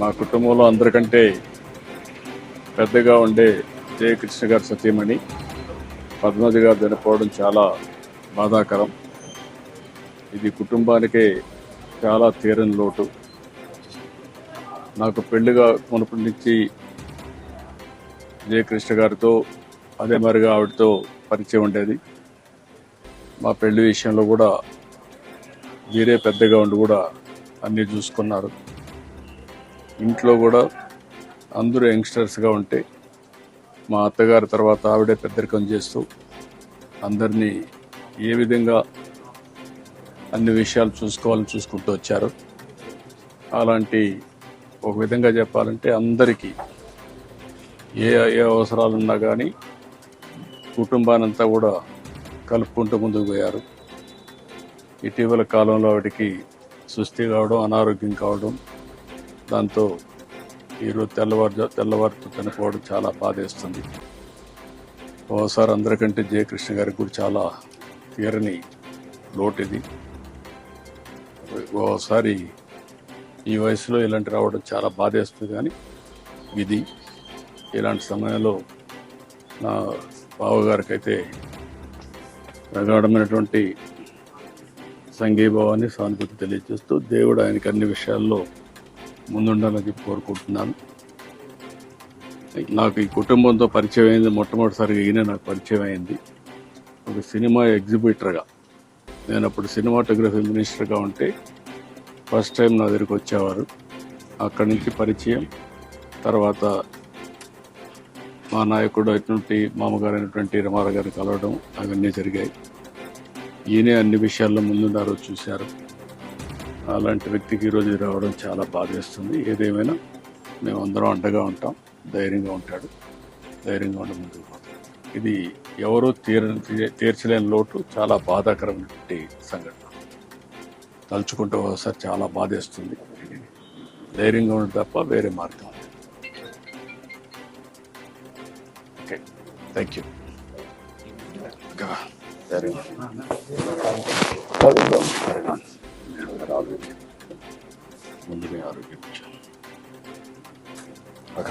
మా కుటుంబంలో అందరికంటే పెద్దగా ఉండే జయకృష్ణ గారి సతీమణి పద్మావతి గారు చనిపోవడం చాలా బాధాకరం. ఇది కుటుంబానికే చాలా తీరని లోటు. నాకు పెళ్ళిగా మునుపటి నుంచి జయకృష్ణ గారితో అదే మరిగా ఆవిడతో పరిచయం ఉండేది. మా పెళ్ళి విషయంలో కూడా వీరే పెద్దగా ఉండి కూడా అన్నీ చూసుకున్నారు. ఇంట్లో కూడా అందరూ యంగ్స్టర్స్గా ఉంటే మా అత్తగారి తర్వాత ఆవిడే పెద్దరికం చేస్తూ అందరినీ ఏ విధంగా అన్ని విషయాలు చూసుకోవాలని చూసుకుంటూ వచ్చారు. అలాంటి ఒక విధంగా చెప్పాలంటే అందరికీ ఏ ఏ అవసరాలు ఉన్నా కానీ కుటుంబానంతా కూడా కలుపుకుంటూ ముందుకు పోయారు. ఇటీవల కాలంలో ఆవిడికి సుస్థి కావడం అనారోగ్యం కావడం దాంతో ఈరోజు తెల్లవారు తెల్లవారుతో చనిపోవడం చాలా బాధేస్తుంది. ఓసారి అందరికంటే జయకృష్ణ గారికి కూడా చాలా తీరని లోటు ఇది ఓసారి ఈ వయసులో ఇలాంటి రావడం చాలా బాధేస్తుంది కానీ ఇది ఇలాంటి సమయంలో నా బావగారికి అయితే ప్రగాఢమైనటువంటి సంఘీభావాన్ని సానుభూతి తెలియజేస్తూ దేవుడు ఆయనకి అన్ని విషయాల్లో ముందుండాలని కోరుకుంటున్నాను. నాకు ఈ కుటుంబంతో పరిచయం అయింది మొట్టమొదటిసారిగా ఈయన నాకు పరిచయం అయింది. ఒక సినిమా ఎగ్జిబిటర్గా. నేను అప్పుడు సినిమాటోగ్రఫీ మినిస్టర్గా ఉంటే ఫస్ట్ టైం నా దగ్గరికి వచ్చేవారు. అక్కడి నుంచి పరిచయం. తర్వాత మా నాయకుడు అయినటువంటి మామగారు అయినటువంటి రమారా గారిని కలవడం అవన్నీ జరిగాయి. ఈయనే అన్ని విషయాల్లో ముందున్నారో చూశారు. అలాంటి వ్యక్తికి ఈరోజు రావడం చాలా బాధేస్తుంది ఏదేమైనా మేము అందరం అండగా ఉంటాం. ధైర్యంగా ఉంటాడు. ధైర్యంగా ఉండి ముందుకు పోతాం ఇది ఎవరూ తీర తీర్చలేని లోటు చాలా బాధాకరమైనటువంటి సంఘటన. తలుచుకుంటే ఒకసారి చాలా బాధేస్తుంది ధైర్యంగా ఉండడం తప్ప వేరే మార్గం ఓకే. Thank you. ఇంకా ధైర్యంగా. はい、